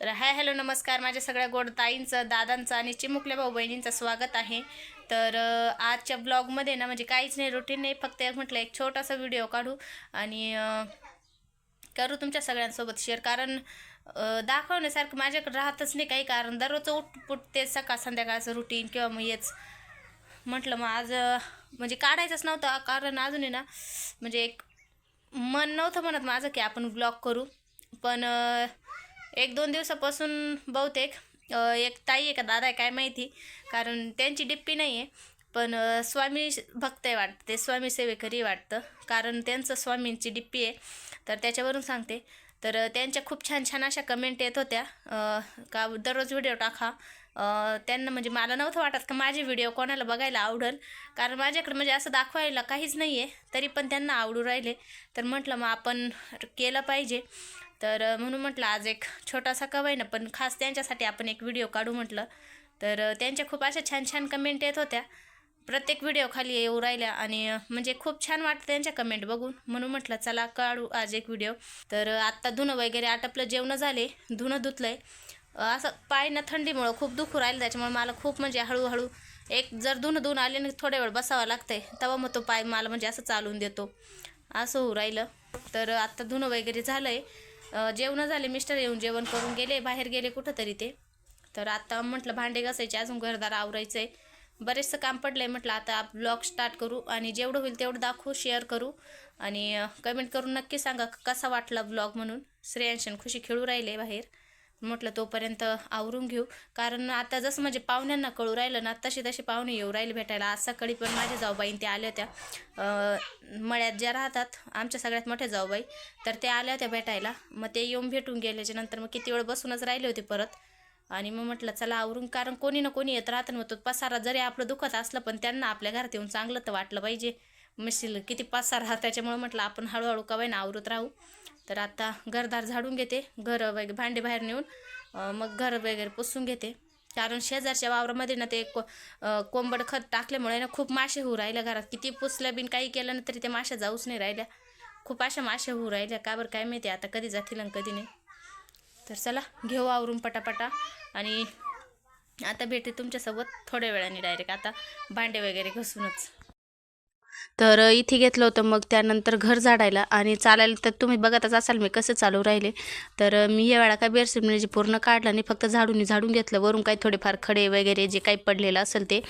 तर hi hello नमस्कार. माझ्या सगळ्या गोड ताईंचं दादांचं आणि चिमुकल्या भाऊ बहिणींचं स्वागत आहे. तर आजच्या ब्लॉगमध्ये ना म्हणजे काहीच नाही रुटीन नाही फक्त एक म्हटलं एक छोटासा व्हिडिओ काढू आणि करू तुमच्या सगळ्यांसोबत शेअर कारण दाखवण्यासारखं माझ्याकडे राहतच नाही काही कारण. दररोज उठपुट ते सकाळ संध्याकाळचं रुटीन किंवा मग हेच. म्हटलं मग आज म्हणजे काढायचंच नव्हतं. कारण अजून आहे ना म्हणजे एक मन नव्हतं म्हणत माझं की आपण ब्लॉग करू. पण एक दोन दिवसापासून बहुतेक एक ताई आहे का दादा आहे काय माहिती कारण त्यांची डिप्पी नाही आहे पण स्वामी भक्त आहे वाटतं ते स्वामी सेवेकरी वाटतं कारण त्यांचं स्वामींची डिप्पी आहे. तर त्याच्यावरून सांगते. तर त्यांच्या खूप छान छान अशा कमेंट येत होत्या. का दररोज व्हिडिओ टाका. त्यांना म्हणजे मला नव्हतं वाटत का माझे व्हिडिओ कोणाला बघायला आवडेल. कारण माझ्याकडे म्हणजे असं दाखवायला काहीच नाही आहे तरी पण त्यांना आवडू राहिले. तर म्हटलं मग आपण केलं पाहिजे. तर म्हणून म्हटलं आज एक छोटासा कवाय ना पण खास त्यांच्यासाठी आपण एक व्हिडिओ काढू म्हटलं. तर त्यांच्या खूप अशा छान छान कमेंट येत होत्या. प्रत्येक व्हिडिओ खाली येऊ राहिल्या आणि म्हणजे खूप छान वाटतं त्यांच्या कमेंट बघून. म्हणून म्हटलं चला काढू आज एक व्हिडिओ. तर आत्ता धुणं वगैरे आटपलं जेवणं झाले धुणं धुतलं आहे असं पाय ना थंडीमुळं खूप दुखू राहिलं त्याच्यामुळे मला खूप म्हणजे हळूहळू एक जर धुणं धुणं आले ना थोड्या वेळ बसावं लागतंय तेव्हा मग तो पाय मला म्हणजे असं चालून देतो. असं होऊ राहिलं. तर आत्ता धुणं वगैरे झालं आहे जेवणं झाले मिस्टर येऊन जेवण करून गेले बाहेर गेले कुठं तरी ते. तर आता म्हटलं भांडे घासायचे अजून घरदार आवरायचं आहे बरेचसं काम पडलं आहे म्हटलं आता ब्लॉग स्टार्ट करू आणि जेवढं होईल तेवढं दाखवू शेअर करू. आणि कमेंट करून नक्की सांगा कसा वाटला ब्लॉग म्हणून. श्रेयांशन खुशी खेळू राहिले बाहेर. म्हटलं तोपर्यंत आवरून घेऊ. कारण आता जसं म्हणजे पाहुण्यांना कळू राहिलं ना तशी तशी पाहुणे येऊ राहिले भेटायला. आज सकाळी पण माझ्या जाऊबाईन त्या आल्या होत्या. मळ्यात ज्या राहतात आमच्या सगळ्यात मोठ्या जाऊबाई तर त्या आल्या होत्या भेटायला. मग ते येऊन भेटून गेल्याच्यानंतर मग किती वेळ बसूनच राहिले होते परत. आणि मग म्हटलं चला आवरून. कारण कोणी ना कोणी येत राहतं ना मग तो पसारा जरी आपलं दुखत असलं पण त्यांना आपल्या घरात येऊन चांगलं तर वाटलं पाहिजे. मिशील किती पसारा त्याच्यामुळे म्हटलं आपण हळूहळू कवाय ना आवरत राहू. तर आता घरदार झाडून घेते घर वगैरे भांडे बाहेर नेऊन मग घर वगैरे पुसून घेते. कारण शेजारच्या वावरामध्ये ना ते को कोंबड खत टाकल्यामुळे ना खूप मासे होऊ राहिल्या घरात. किती पुसलं बिन काही केलं ना तरी ते माश्या जाऊच नाही राहिल्या. खूप अशा माश्या होऊ राहिल्या. का बरं काय माहिती आता कधी जातील आणि कधी नाही. तर चला घेऊ आवरून पटापटा. आणि आता भेटते तुमच्यासोबत थोड्या वेळाने डायरेक्ट आता भांडे वगैरे घसूनच. तर इथे घेतलं होतं मग त्यानंतर घर झाडायला आणि चालायला तर तुम्ही बघतच असाल मी कसं चालू राहिले. तर मी या वेळा काय बेडशीट म्हणजे पूर्ण काढलं आणि फक्त झाडून झाडून घेतलं. वरून काही थोडेफार खडे वगैरे जे काही पडलेलं असेल ते.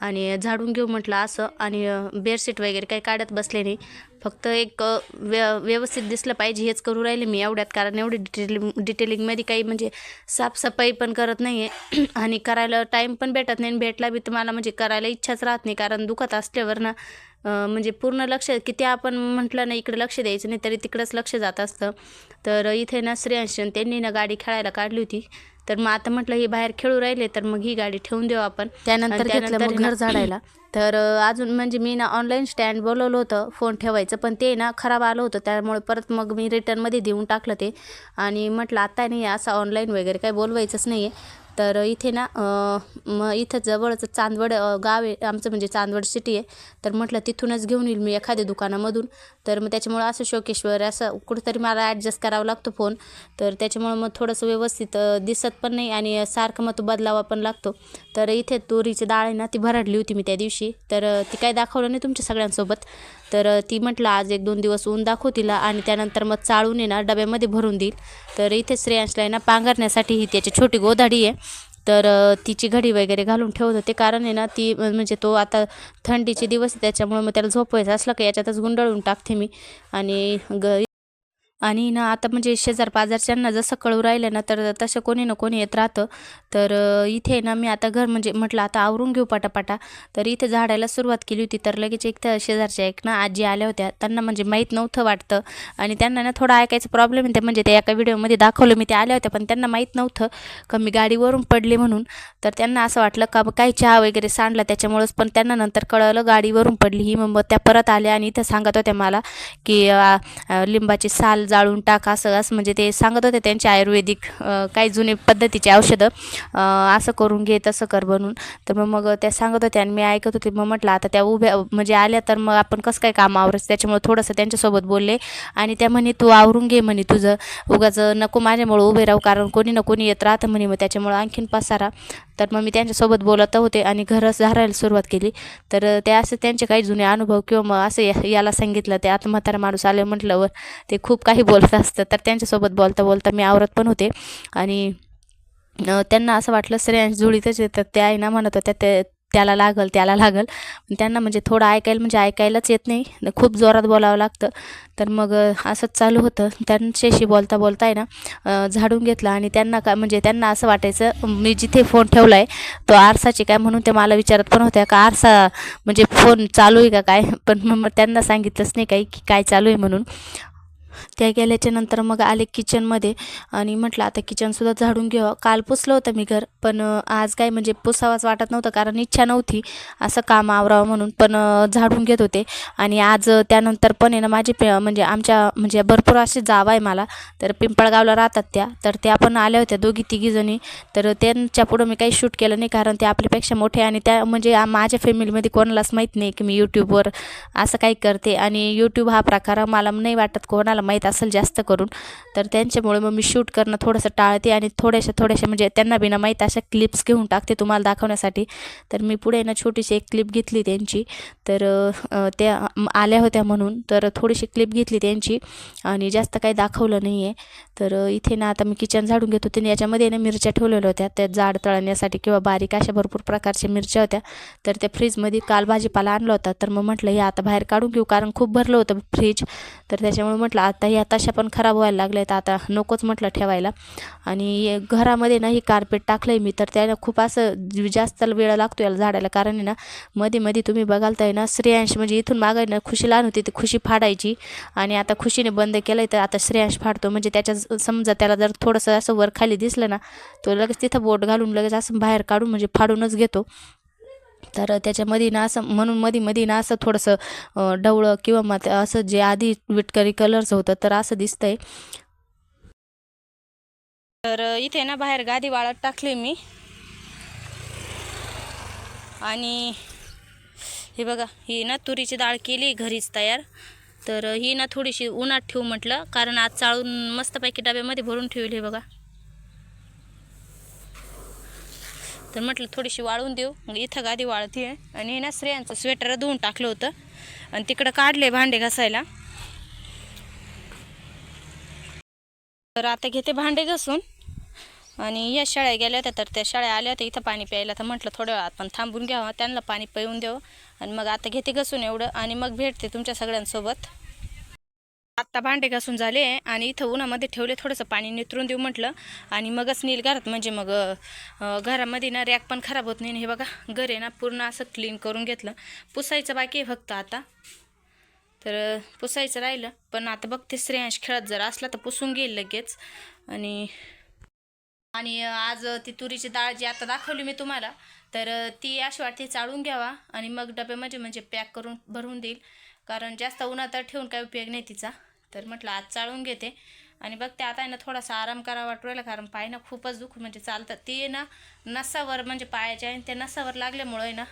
आणि झाडून घेऊ म्हटलं असं आणि बेडशीट वगैरे काही काढत बसले नाही. फक्त एक व्य व्यवस्थित दिसलं पाहिजे हेच करू राहिले मी एवढ्यात. कारण एवढी डिटेलिंग डिटेलिंगमध्ये काही म्हणजे साफसफाई पण करत नाही आहे आणि करायला टाईम पण भेटत नाही आणि भेटला बी तर मला म्हणजे करायला इच्छाच राहत नाही. कारण दुखत असल्यावर ना म्हणजे पूर्ण लक्ष किती आपण म्हटलं ना इकडे लक्ष द्यायचं नाही तरी तिकडंच लक्ष जात असतं. तर इथे ना श्रेयांशन त्यांनी ना गाडी खेळायला काढली होती. तर मग आता म्हटलं ही बाहेर खेळू राहिले तर मग ही गाडी ठेवून देऊ आपण. त्यानंतर मग घर झाडायला. तर अजून म्हणजे मी ना ऑनलाईन स्टँड बोलवलं होतं फोन ठेवायचं. पण ते ना खराब आलं होतं त्यामुळे परत मग मी रिटर्नमध्ये देऊन टाकलं ते. आणि म्हटलं आता नाही असं ऑनलाईन वगैरे काही बोलवायचंच नाही आहे तर इथे ना मग इथं जवळच चांदवड गाव आहे. आमचं म्हणजे चांदवड सिटी आहे. तर म्हटलं तिथूनच घेऊन येईल मी एखाद्या दुकानामधून. तर मग त्याच्यामुळं असं शोकेश्वर असं कुठंतरी मला ॲडजस्ट करावा लागतो फोन तर त्याच्यामुळं मग थोडंसं व्यवस्थित दिसत पण नाही आणि सारखं मग तो बदलावा पण लागतो. तर इथे तुरीची डाळ आहे ना ती भरडली होती मी त्या दिवशी. तर ती काय दाखवलं नाही तुमच्या सगळ्यांसोबत. तर ती म्हटलं आज एक दोन दिवस ऊन दाखव तिला आणि त्यानंतर मग चाळून येणार डब्यामध्ये भरून देईल. तर इथे श्रेयांशला आहे ना पांघरण्यासाठी ही त्याची छोटी गोधाडी आहे. तर तिची घडी वगैरे घालून ठेवत होते. कारण आहे ना ती म्हणजे तो आता थंडीचे दिवस आहे त्याच्यामुळे मग त्याला झोपवायचं असलं का याच्यातच गुंडाळून टाकते मी. आणि ग आणि ना आता म्हणजे शेजार पाजारच्यांना जसं कळू राहिलं ना तर तसं कोणी ना कोणी येत राहतं. तर इथे ना मी आता घर म्हणजे म्हटलं आता आवरून घेऊ पटापटा. तर इथे झाडायला सुरुवात केली होती तर लगेच एक तर शेजारच्या एक ना आजी आल्या होत्या. त्यांना म्हणजे माहीत नव्हतं वाटतं. आणि त्यांना ना थोडा ऐकायचा प्रॉब्लेम आहे ते म्हणजे ते एका व्हिडिओमध्ये दाखवलं मी ते आल्या होत्या पण त्यांना माहीत नव्हतं का मी गाडीवरून पडले म्हणून. तर त्यांना असं वाटलं का काही चहा वगैरे सांडला त्याच्यामुळंच पण त्यांना नंतर कळलं गाडीवरून पडली. ही मग त्या परत आल्या आणि इथं सांगत होत्या मला की लिंबाची साल जाळून टाका असं असं म्हणजे ते सांगत होते त्यांचे आयुर्वेदिक काही जुने पद्धतीचे औषधं. असं करून घे तसं कर बनून. तर मग मग त्या सांगत होत्या आणि मी ऐकत होते. मग म्हटलं आता त्या उभ्या म्हणजे आल्या तर मग आपण कसं काय काम आवरायचं त्याच्यामुळे थोडंसं त्यांच्यासोबत बोलले. आणि त्या म्हणे तू आवरून घे म्हणे तुझं. उगाच नको माझ्यामुळं उभे राहू कारण कोणी ना कोणी येत राहतं म्हणे. मग त्याच्यामुळं आणखीन पसारा. तर मग मी त्यांच्यासोबत बोलत होते आणि घरच झारायला सुरुवात केली. तर ते असं त्यांचे काही जुने अनुभव किंवा मग असं या- याला सांगितलं ते आता म्हातारा माणूस आले म्हटल्यावर ते खूप काही बोलत असतं तर त्यांच्यासोबत बोलता बोलता मी आवरत पण होते आणि त्यांना असं वाटलं स्त्रियांची जुळीतच येतात. त्या आहे ना म्हणत होत्या ते त्याला लागल त्याला लागल. पण त्यांना म्हणजे थोडं ऐकायला म्हणजे ऐकायलाच येत नाही. खूप जोरात बोलावं लागतं. तर मग असंच चालू होतं. त्यांच्याशी बोलता बोलता आहे ना झाडून घेतलं आणि त्यांना का म्हणजे त्यांना असं वाटायचं मी जिथे फोन ठेवला आहे तो आरसाचे काय? म्हणून ते मला विचारत पण होत्या का आरसा म्हणजे फोन चालू आहे का काय? पण मग त्यांना सांगितलंच नाही काही की काय चालू आहे म्हणून. त्या गेल्याच्यानंतर मग आले किचनमध्ये आणि म्हटलं आता किचनसुद्धा झाडून घ्यावं. काल पुसलं होतं मी घर पण आज काय म्हणजे पुसावाच वाटत नव्हतं कारण इच्छा नव्हती असं काम आवरावं म्हणून पण झाडून घेत होते. आणि आज त्यानंतर पण आहे ना माझे पे म्हणजे आमच्या म्हणजे भरपूर असे जावा आहे मला. तर पिंपळगावला राहतात त्या. तर त्या पण आल्या होत्या दोघी तिघीजणी तर त्यांच्या पुढं मी काही शूट केलं नाही कारण ते आपल्यापेक्षा मोठे आणि त्या म्हणजे माझ्या फॅमिलीमध्ये कोणालाच माहीत नाही की मी यूट्यूबवर असं काही करते. आणि यूट्यूब हा प्रकार मला नाही वाटत कोणाला माहीत असेल जास्त करून. तर त्यांच्यामुळे मग मी शूट करणं थोडंसं टाळते आणि थोड्याशा थोड्याशा म्हणजे त्यांना बिना माहीत अशा क्लिप्स घेऊन टाकते तुम्हाला दाखवण्यासाठी. तर मी पुढे ना छोटीशी एक क्लिप घेतली त्यांची. तर त्या आल्या होत्या म्हणून. तर थोडीशी क्लिप घेतली त्यांची आणि जास्त काही दाखवलं नाही आहे तर इथे ना आता मी किचन झाडून घेत होते याच्यामध्ये ना मिरच्या ठेवलेल्या होत्या. त्या जाड तळण्यासाठी किंवा बारीक अशा भरपूर प्रकारच्या मिरच्या होत्या. तर त्या फ्रीजमध्ये काल भाजीपाला आणला होता. तर मग म्हटलं हे आता बाहेर काढून घेऊ कारण खूप भरलं होतं फ्रीज तर त्याच्यामुळे म्हटलं आता ह्या तशा पण खराब व्हायला लागल्या तर आता नकोच म्हटलं ठेवायला. आणि घरामध्ये ना ही कार्पेट टाकलं आहे मी तर त्याला खूप असं जास्त वेळ लागतो याला झाडायला. कारण आहे ना मध्ये मध्ये तुम्ही बघाल तर आहे ना श्रेयांश म्हणजे इथून मागाय ना खुशी लहान होती ती खुशी फाडायची. आणि आता खुशीने बंद केलं आहे तर आता श्रेयांश फाडतो. म्हणजे त्याच्या समजा त्याला जर थोडंसं असं वर खाली दिसलं ना तो लगेच तिथं बोट घालून लगेच असं बाहेर काढून म्हणजे फाडूनच घेतो. तर त्याच्यामध्ये ना असं म्हणून मध्ये मध्ये ना असं थोडंसं डवळं ढवळं किंवा मग असं जे आधी विटकरी कलरचं होतं तर असं दिसतंय. तर इथे ना बाहेर गादी वाळत टाकली मी. आणि हे बघा ही ना तुरीची डाळ केली घरीच तयार. तर ही ना थोडीशी उन्हात ठेवू म्हटलं कारण आज चाळून मस्तपैकी डब्यामध्ये भरून ठेवली हे बघा. तर म्हटलं थोडीशी वाळून देऊ. मग इथं गादी वाळती आहे आणि हे ना स्त्रियांचं स्वेटर धुवून टाकलं होतं. आणि तिकडं काढले भांडे घासायला. तर आता घेते भांडे घासून. आणि या शाळ्या गेल्या होत्या तर त्या शाळ्या आल्या होत्या इथं पाणी प्यायला. तर म्हटलं थोड्या वेळात पण थांबून घ्यावं त्यांना पाणी पिऊन देऊ. आणि मग आता घेते घासून एवढं. आणि मग भेटते तुमच्या सगळ्यांसोबत. आत्ता भांडे घासून झाले आणि इथं उन्हामध्ये ठेवले थोडंसं पाणी नितरून देऊ म्हटलं. आणि मगच नील घरात म्हणजे मग घरामध्ये ना रॅक पण खराब होत नाही हे बघा घर आहे ना पूर्ण असं क्लीन करून घेतलं. पुसायचं बाकी आहे फक्त आता. तर पुसायचं राहिलं. पण आता बघते श्रेयांश खेळत जर असला तर पुसून घेईल लगेच. आणि आणि आज ती तुरीची डाळ जी आता दाखवली मी तुम्हाला तर ती अशी वाटते चाळून घ्यावा. आणि मग डबे म्हणजे म्हणजे पॅक करून भरून देईल. कारण जास्त उन्हात ठेवून काही उपयोग नाही तिचा. तर म्हटलं आज चाळून घेते. आणि बघते आता आहे ना थोडासा आराम करावा वाटू राहिला कारण पाय ना खूपच दुख म्हणजे चालतात ती आहे ना नसावर म्हणजे पायाच्या आणि त्या नसावर लागल्यामुळं आहे ना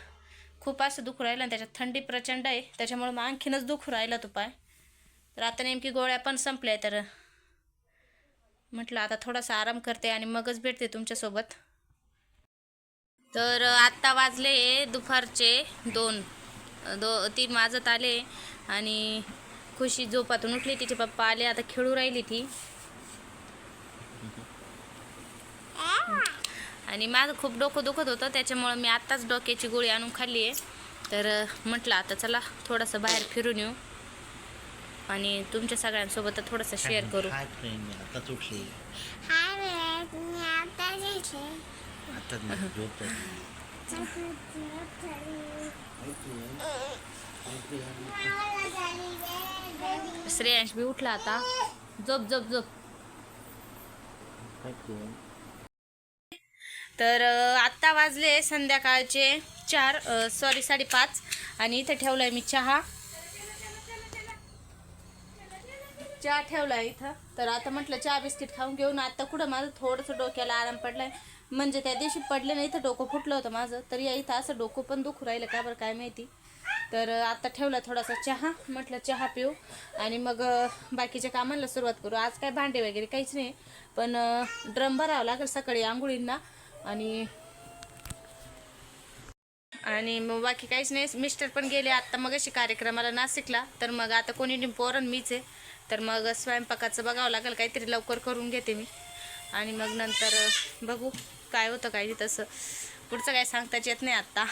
खूप असं दुखू राहिलं आणि त्याच्यात थंडी प्रचंड आहे. त्याच्यामुळं मग आणखीनच दुखू राहिला तो पाय. तर आता नेमकी गोळ्या पण संपल्या तर म्हटलं आता थोडासा आराम करते आणि मगच भेटते तुमच्यासोबत. तर आत्ता वाजले दुपारचे दोन दो तीन वाजत आले. आणि खुशी झोपातून उठली. तिचे पप्पा आले. आता खेळू राहिली ती. आणि माझं खूप डोकं दुखत होतं. त्याच्यामुळं मी आत्ताच डोक्याची गोळी आणून खाल्ली आहे. तर म्हटलं आता चला थोडंसं बाहेर फिरून येऊ. आणि तुमच्यासोबत थोडंसं शेअर करू. आता श्रेयांश बी उठला आता. झोप झोप झोप? तर आत्ता वाजले संध्याकाळचे चार सॉरी साडेपाच. आणि इथे ठेवलाय मी चहा. चहा ठेवला इथं. तर आता म्हटलं चहा बिस्किट खाऊन घेऊन आता कुठं माझं थोडंसं डोक्याला आराम पडलाय. म्हणजे त्या दिवशी पडले नाही तर डोकं फुटलं होतं माझं. तर या इथं असं डोकं पण दुखू राहिलं. का बरं काय माहिती? तर आता ठेवला थोडासा चहा. म्हटलं चहा पिऊ. आणि मग बाकीच्या कामाला सुरुवात करू. आज काय भांडे वगैरे काहीच नाही. पण ड्रम भरावं लागेल सकाळी आंघोळींना. आणि आणि मग बाकी काहीच नाही. मिस्टर पण गेले आत्ता मग अशी कार्यक्रमाला नाशिकला. तर मग आता कोणी नाही पोरण मीच आहे. तर मग स्वयंपाकाचं बघावं लागेल. काहीतरी लवकर करून घेते मी. आणि मग नंतर बघू काय होतं काय नाही तसं. पुढचं काय सांगताच येत नाही आत्ता.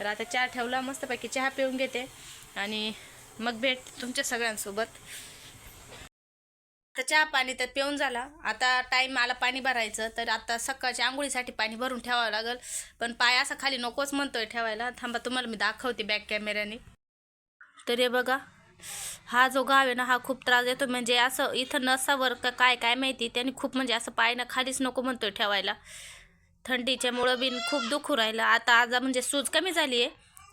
तर आता चहा ठेवला मस्तपैकी चहा पिऊन घेते. आणि मग भेट तुमच्या सगळ्यांसोबत. तर चहा पाणी तर पिऊन झाला. आता टाईम आला पाणी भरायचं. तर आता सकाळच्या आंघोळीसाठी पाणी भरून ठेवावं लागेल. पण पाय असा खाली नकोच म्हणतोय ठेवायला. थांबा तुम्हाला मी दाखवते बॅक कॅमेऱ्याने तर हे बघा हा जो गाव आहे ना हा खूप त्रास देतो. म्हणजे असं इथं नसावर का काय काय माहिती. त्यांनी खूप म्हणजे असं पायनं खालीच नको म्हणतोय ठेवायला. थंडीच्यामुळं बिन खूप दुखू राहिलं. आता आज म्हणजे सूज कमी झाली आहे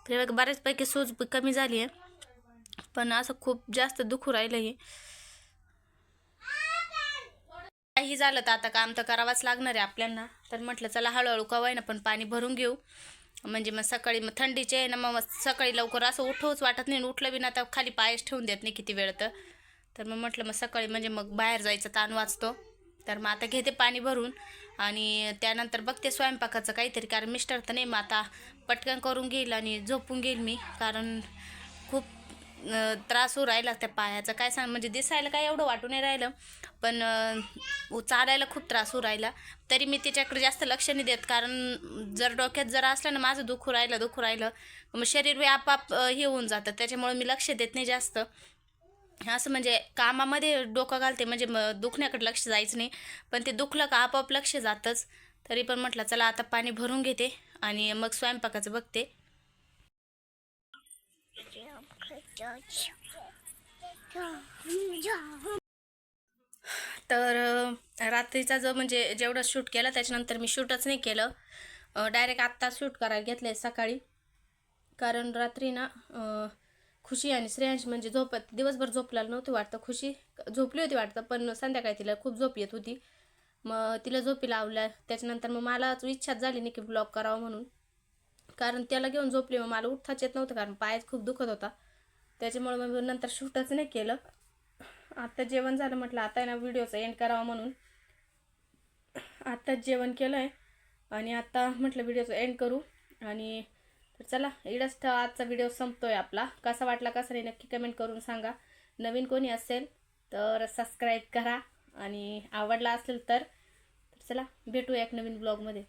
तर बऱ्याचपैकी सूज कमी झाली आहे पण असं खूप जास्त दुखू राहिलं हे काही झालं तर आता काम तर करावंच लागणार आहे आपल्याला तर म्हटलं चला हळूहळू कवाय ना पण पाणी भरून घेऊ. म्हणजे मग सकाळी मग थंडीचे आहे ना मग सकाळी लवकर असं उठवूच वाटत नाही. आणि उठलं बी ना आता खाली पायच ठेवून देत नाही किती वेळ तर. तर मग म्हटलं मग सकाळी म्हणजे मग बाहेर जायचं ताण वाचतो. तर मग आता घेते पाणी भरून. आणि त्यानंतर बघते स्वयंपाकाचं काहीतरी कारण मिस्टर तर नाही मग आता पटकन करून घेईल आणि झोपून घेईल मी कारण खूप त्रास होऊ राहिला त्या पायाचा. काय सांग म्हणजे दिसायला काय एवढं वाटू नाही राहिलं पण चालायला खूप त्रास होऊ राहिला. तरी मी त्याच्याकडे जास्त लक्ष नाही देत कारण जर डोक्यात जर असलं ना माझं दुखू राहिलं दुखू राहिलं मग शरीर बी आपाप हे होऊन जातं. त्याच्यामुळे मी लक्ष देत नाही जास्त. असं म्हणजे कामामध्ये डोकं घालते म्हणजे मग दुखण्याकडे लक्ष जायचं नाही. पण ते दुखलं का आपोआप लक्ष जातंच. तरी पण म्हटलं चला आता पाणी भरून घेते आणि मग स्वयंपाकाचं बघते. तर रात्रीचा जो म्हणजे जेवढं शूट केलं त्याच्यानंतर मी शूटच नाही केलं. डायरेक्ट आत्ता शूट करायला घेतलं आहे सकाळी. कारण रात्री ना खुशी आणि श्रेयांश म्हणजे झोपत दिवसभर झोपलेलं नव्हती वाटतं. खुशी झोपली होती वाटतं पण संध्याकाळी तिला खूप झोप येत होती. मग तिला झोपी लावल्या. त्याच्यानंतर मग मलाच इच्छाच झाली नाही की ब्लॉग करावं म्हणून. कारण त्याला घेऊन झोपली मग मला उठताच येत नव्हतं कारण पायच खूप दुखत होता. त्याच्यामुळे मग नंतर शूटच नाही केलं. आत्ता जेवण झालं म्हटलं आता आहे ना व्हिडिओचा एंड करावा म्हणून. आत्ताच जेवण केलं आहे आणि आत्ता म्हटलं व्हिडिओचं एंड करू. आणि तर चला इडच आजचा व्हिडिओ संपतोय आपला. कसा वाटला कसा नाही नक्की कमेंट करून सांगा. नवीन कोणी असेल तर सबस्क्राईब करा. आणि आवडला असेल तर तर चला भेटूया एक नवीन ब्लॉगमध्ये